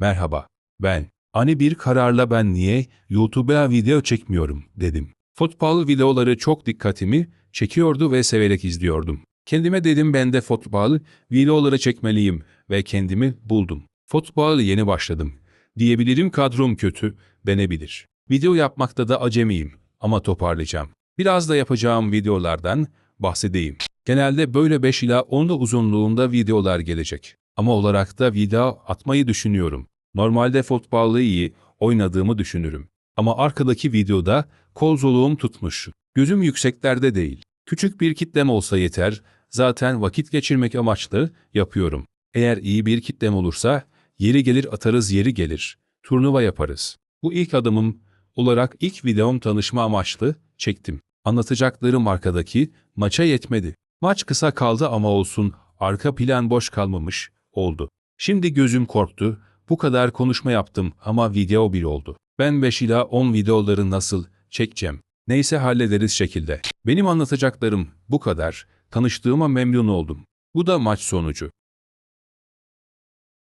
Merhaba, ben. Ani bir kararla ben niye YouTube'a video çekmiyorum dedim. Futbol videoları çok dikkatimi çekiyordu ve severek izliyordum. Kendime dedim ben de futbol videoları çekmeliyim ve kendimi buldum. Futbol yeni başladım. Diyebilirim kadrom kötü, benebilir. Video yapmakta da acemiyim ama toparlayacağım. Biraz da yapacağım videolardan bahsedeyim. Genelde böyle 5 ila 10 uzunluğunda videolar gelecek. Ama olarak da video atmayı düşünüyorum. Normalde futbolu iyi oynadığımı düşünürüm. Ama arkadaki videoda kolzoluğum tutmuş. Gözüm yükseklerde değil. Küçük bir kitlem olsa yeter. Zaten vakit geçirmek amaçlı yapıyorum. Eğer iyi bir kitlem olursa yeri gelir atarız yeri gelir. Turnuva yaparız. Bu ilk adımım olarak ilk videom tanışma amaçlı çektim. Anlatacaklarım arkadaki maça yetmedi. Maç kısa kaldı ama olsun arka plan boş kalmamış oldu. Şimdi gözüm korktu. Bu kadar konuşma yaptım ama video bir oldu. Ben 5 ila 10 videoları nasıl çekeceğim? Neyse hallederiz şekilde. Benim anlatacaklarım bu kadar. Tanıştığıma memnun oldum. Bu da maç sonucu.